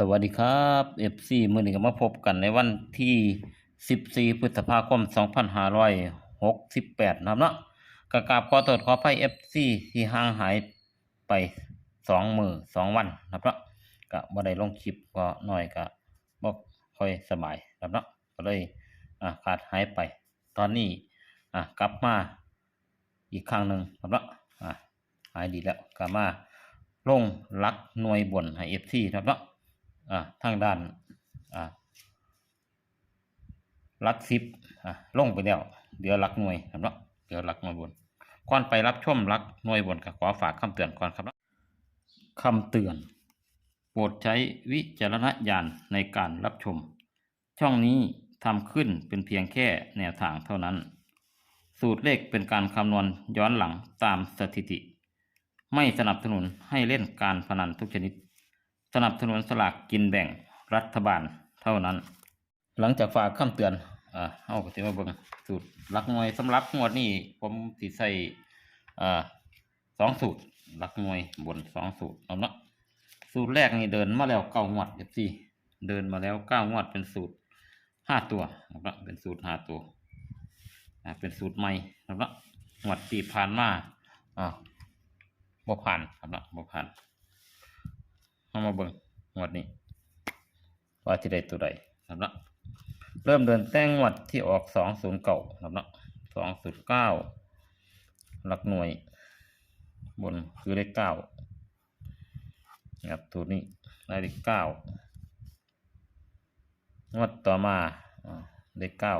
สวัสดีครับ FC มื้อนี้ก็มาพบกันในวันที่ 14 พฤษภาคม 2568 นะครับเนาะก็กาบขอโทษขออภัย FC ที่ห่างหายไป 2 มือ 2 วันนะครับเนาะก็บ่ได้ลงคลิปก็หน้อยก็บ่ค่อยสบายนะครับเนาะก็เลยอ่าขาดหายไป ตอนนี้อ่ากลับมาอีกครั้งหนึ่งนะครับเนาะอ่าหายดีแล้วกลับมาลงรักหน่วยบนให้ FC นะครับเนาะ อ่าทางด้านอ่าลักสิบอ่าลงไปแล้วเดี๋ยวลักหน่วยครับเนาะเดี๋ยวลักหน่วยบนก่อนไปรับชมหลักหน่วยบนก็ขอฝากคำเตือนก่อนครับเนาะคำเตือน โปรดใช้วิจารณญาณในการรับชม ช่องนี้ทำขึ้นเป็นเพียงแค่แนวทางเท่านั้น สูตรเลขเป็นการคำนวณย้อนหลังตามสถิติ ไม่สนับสนุนให้เล่นการพนันทุกชนิด สนับสนุนสลากกินแบ่งรัฐบาลเท่านั้น หลังจากฝากคำเตือนอ่าเอาก็สิมาเบิ่งสูตรหลักหน่วยสำหรับงวดนี้ผมสิใส่อ่าสองสูตรหลักหน่วยบนสองสูตรเอาเนะสูตรแรกนี่เดินมาแล้วเก้างวดเอฟซีเดินมาแล้วเก้างวดเป็นสูตรห้าตัวนะครับเป็นสูตรห้าตัวอ่าเป็นสูตรใหม่นะครับงวดที่ผ่านมาอ่าบ่ผ่านเนาะบ่ผ่าน เอามาเบิ่งงวดนี้ ว่าที่ใดตัวใดครับเนาะเริ่มเดินแต่งงวดที่ออกสองศูนย์เก่าครับเนาะสองศูนย์เก้าหลักหน่วย บนคือเลขเก้าครับตัวนี้ได้เลขเก้างวดต่อมาเลขเก้า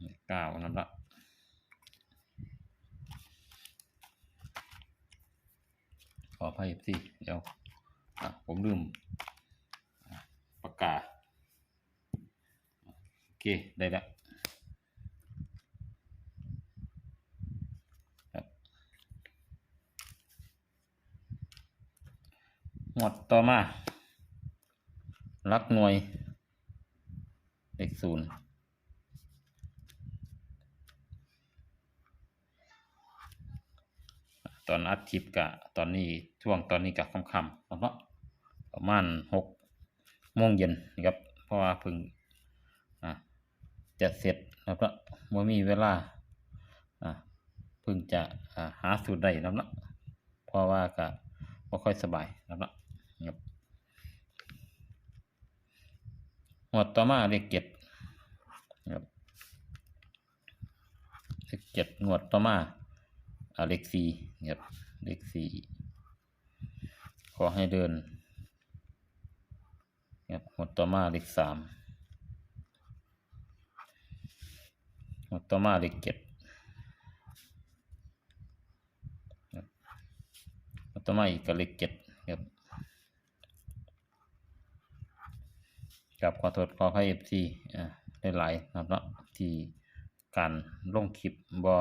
เลขเก้านั่นละข ออภัยสิเดี๋ยวผมลืมอะปากกา โอเค ได้แล้วหมดต่อมาลักหน่วยเลขศูนย์ ตอนอัดคลิปกะตอนนี้ช่วงตอนนี้กะค่ำๆประมาณประมาณหกโมงเย็นนะครับ เพราะว่าเพิ่งจะเสร็จแล้วก็บ่มีเวลาเพิ่งจะหาสูตรได้แล้วเนะเพราะว่ากะบ่ค่อยสบายแล้วนะครับหมวดต่อมาเลขเจ็ดครับเลขเจ็ดหมวดต่อมา อ่าเลขสี่ครับเลขสี่ขอให้เดินครับหมดต่อมาเลขสามหมดต่อมาเลขเจ็ดหมดต่อมาอีกก็เลขเจ็ดครับกับขอโทษขออภัยเอฟซีอ่าหลายๆนะครับเนาะที่การลงคลิปบอ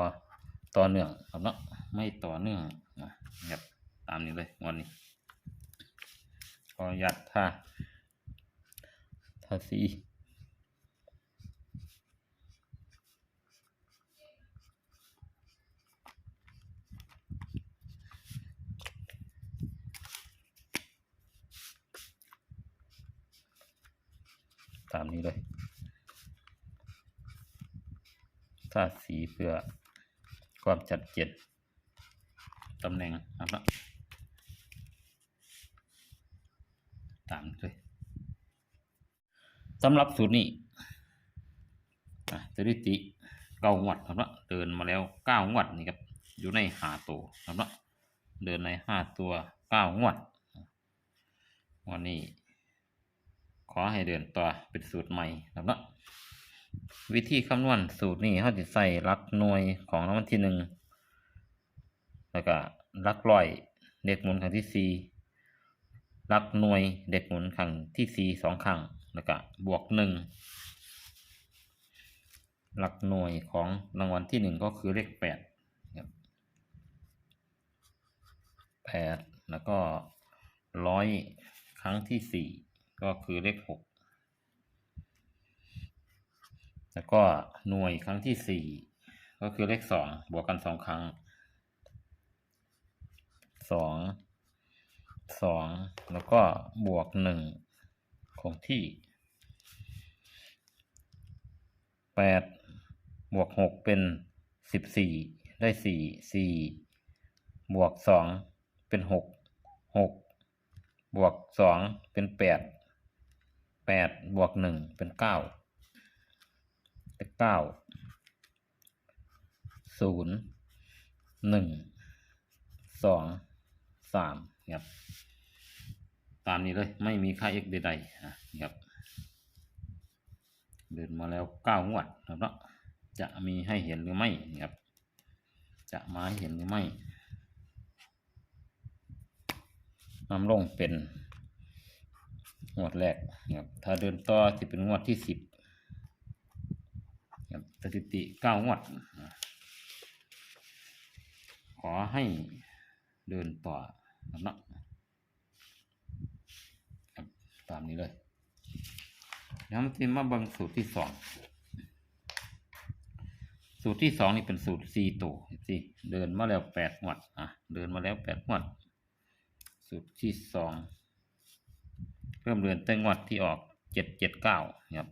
ต่อเนื่องครับเนาะไม่ต่อเนื่องนะครับตามนี้เลยวันนี้ขออนุญาตท่าท่าสีตามนี้เลยท่าสีเพื่อ ความชัดเจนตำแหน่งนะครับตามด้วยสำหรับสูตรนี้สถิติเก้างวดครับเนาะเดินมาแล้วเก้างวดนี่ครับอยู่ในห้าตัวครับเนาะเดินในห้าตัวเก้างวดวันนี้ขอให้เดินต่อเป็นสูตรใหม่ครับเนาะ วิธีคำนวณสูตรนี้เขาจะใส่หลักหน่วยของรางวัลที่หนึ่งแล้วก็หลักร้อยเด็กหมุนครั้งที่สี่หลักหน่วยเด็กหมุนครั้งที่สี่สองครั้งแล้วก็บวกหนึ่งหลักหน่วยของรางวัลที่หนึ่งก็คือเลขแปดแปดแล้วก็ร้อยครั้งที่สี่ก็คือเลขหก แล้วก็หน่วยครั้งที่สี่ก็คือเลขสองบวกกันสองครั้งสองสองแล้วก็บวกหนึ่งคงที่แปดบวกหกเป็นสิบสี่ได้สี่สี่บวกสองเป็นหกหกบวกสองเป็นแปดแปดบวกหนึ่งเป็นเก้า เก้าศูนย์หนึ่งสองสามครับตามนี้เลยไม่มีค่า x ใดๆนะครับเดินมาแล้วเก้างวดนะครับเนาะจะมีให้เห็นหรือไม่นะครับ จะมาให้เห็นหรือไม่นำลงเป็นงวดแรกนะครับถ้าเดินต่อจะเป็นงวดที่สิบ สถิติเก้างวด ขอให้เดินต่อนะเนาะตามนี้เลยแล้วมาที่มาบังสูตรที่สอง สูตรที่สองนี่เป็นสูตรสี่ตัวสิเดินมาแล้วแปดงวดอะ เดินมาแล้วแปดงวด สูตรที่สองเริ่มเดินแต่งวดที่ออกเจ็ดเจ็ดเก้าครับ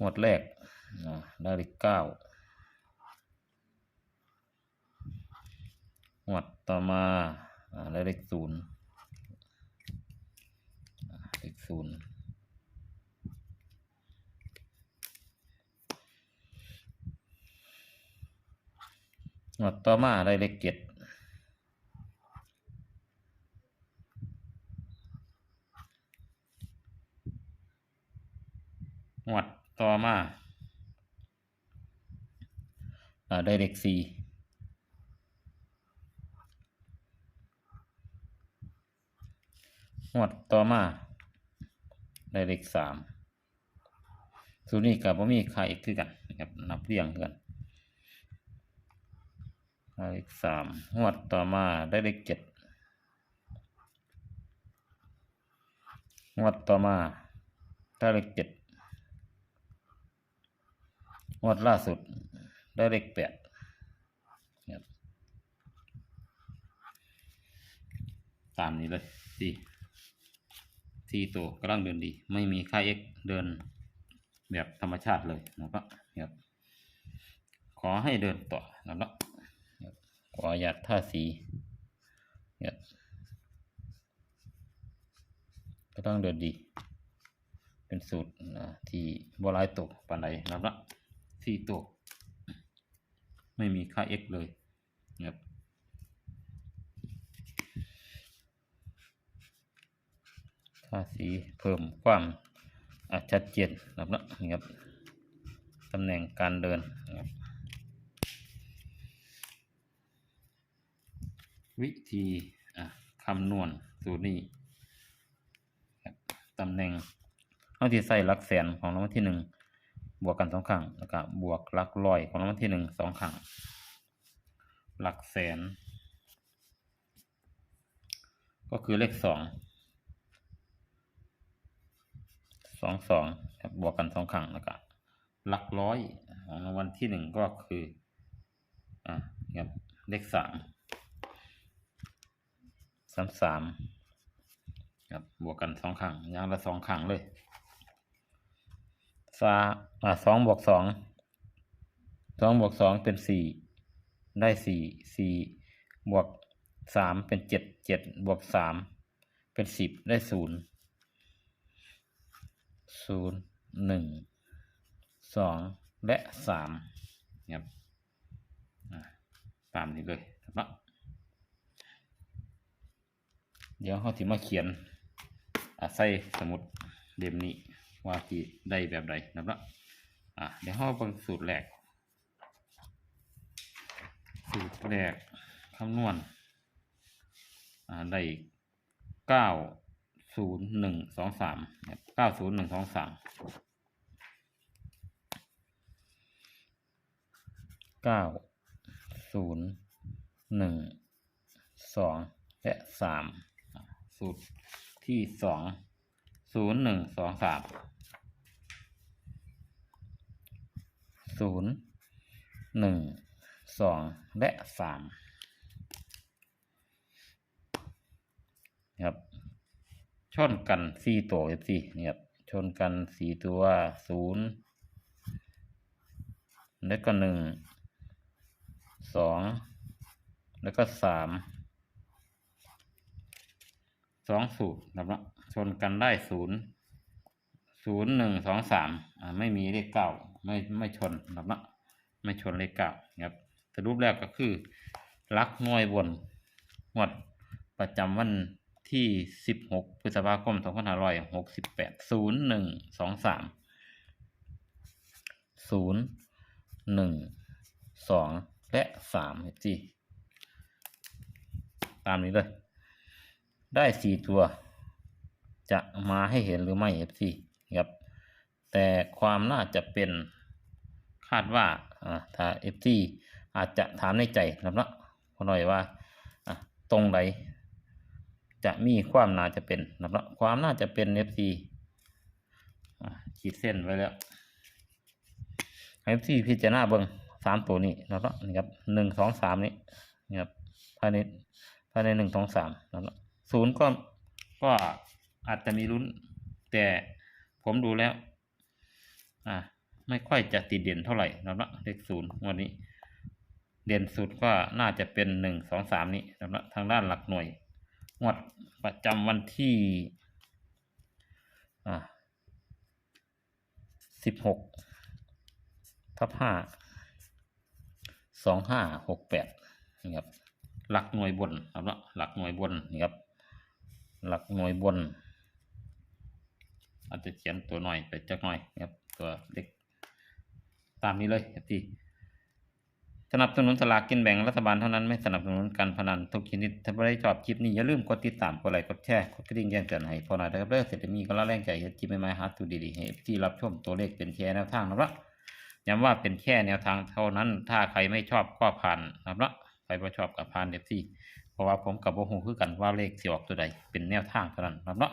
งวดแรก ได้เลขเก้างวดต่อมาอ่าได้เลขศูนย์อ่าเลขศูนย์งวดต่อมาได้เลขเจ็ดงวดต่อมา ได้เลขสี่งวดต่อมาได้เลขสามสูตรนี้กับว่มีใครอีกคือกันนะครับนับเรียงกันได้เลขสามงวดต่อมาได้เลขเจ็ดงวดต่อมาได้เลขเจ็ดงวดล่าสุด ได้เลขแปดครับตามนี้เลยสี่สี่ตัวกำลังเดินดี ไม่มีค่า x เดินแบบธรรมชาติเลยนะครับครับขอให้เดินต่อนะครับขอหยัดท่าสีก็ต้องเดินดี เป็นสูตรที่บรายตกปานใดนะครับละสี่ตัว ไม่มีค่า x เลยนะครับท่าสีเพิ่มความชัดเจนนะครับละครับตำแหน่งการเดินนะครับวิธีคำนวณสูตรนี้ตำแหน่งเอาที่ใส่หลักแสนของรางวัลที่หนึ่ง บวกกันสองครั้งแล้วก็บวกหลักร้อยของรางวัลที่หนึ่งสองครั้งหลักแสน ก็คือเลขสองสองสองครับบวกกันสองครั้งแล้วก็หลักร้อยของรางวัลที่หนึ่งก็คืออะครับเลขสามสามสามครับบวกกันสองครั้งอย่างละสองครั้งเลย สาอ่าสองบวกสองสองบวกสองเป็นสี่ได้สี่สี่บวกสามเป็นเจ็ดเจ็ดบวกสามเป็นสิบได้ศูนย์ศูนย์หนึ่งสองและสามครับตามนี้เลยครับเดี๋ยวเขาถิมาเขียนใส่สมุดเล่มนี้ ว่าที่ได้แบบใดนะครับอะเดี๋ยวเขาเบิ่งสูตรแรก สูตรแรกคำนวณอ่าได้เก้าศูนย์หนึ่งสองสามเก้าศูนย์หนึ่งสองสามเก้าศูนย์หนึ่งสองและสามสูตรที่สอง ศูนย์หนึ่งสองสามศูนย์หนึ่งสองและสามครับ ชนกันสี่ตัวเอฟซีนี่ครับชนกันสี่ตัวศูนย์แล้วก็หนึ่งสองแล้วก็สามสองสูตรนะครับ ชนกันได้ศูนย์ศูนย์หนึ่งสองสามอ่าไม่มีเลขเก้าไม่ไม่ชนนะครับนะไม่ชนเลขเก้าครับสรุปแล้วก็คือลักหน่วยบนงวดประจำวันที่สิบหกพฤษภาคมสองพันห้าร้อยหกสิบแปดศูนย์หนึ่งสองสามศูนย์หนึ่งสองและสามจีตามนี้เลย ได้สี่ตัว จะมาให้เห็นหรือไม่ FC ครับแต่ความน่าจะเป็นคาดว่าอ่าถ้า FC อาจจะถามในใจนะครับเนาะพอหน่อยว่าตรงไหนจะมีความน่าจะเป็นนะครับเนาะความน่าจะเป็น FC ขีดเส้นไว้แล้วให้ FC พิจารณาเบิงสามตัวนี้นะครับนี่ครับหนึ่งสองสามนี้นี่ครับภายในภายในหนึ่งสองสามนะครับศูนย์ก็ก็ อาจจะมีลุ้น แต่ผมดูแล้ว อ่า ไม่ค่อยจะติดเด่นเท่าไหร่นะครับเลขศูนย์วันนี้ เด่นสุดก็น่าจะเป็นหนึ่งสองสามนี้นะครับทางด้านหลักหน่วยงวดประจำวันที่สิบหกทับห้าสองห้าหกแปดนี่ครับหลักหน่วยบนครับเนาะหลักหน่วยบนนี่ครับหลักหน่วยบน อาจจะเขียนตัวหน่อยไปจักหน่อยนะครับตัวเล็กตามนี้เลยครับที่สนับสนุนสลากกินแบ่งรัฐบาลเท่านั้นไม่สนับสนุนการพนันทุกชนิดถ้าไม่ได้ชอบคลิปนี้อย่าลืมกดติดตามกดไลค์กดแชร์กดกระดิ่งแจ้งเตือนให้พอหน่อยนะครับเด้อเสร็จจะมีก็ละแรงใจเฮ็ดคลิปใหม่ๆหาตัวดีๆให้ที่รับชมตัวเลขเป็นแค่แนวทางนะครับย้ำว่าเป็นแค่แนวทางเท่านั้น ถ้าใครไม่ชอบก็ผ่านนะครับใครไม่ชอบกับผ่านเดฟซี่เพราะว่าผมกับโบฮูคือกันว่าเลขสิออกตัวใดเป็นแนวทางเท่านั้นนะครับ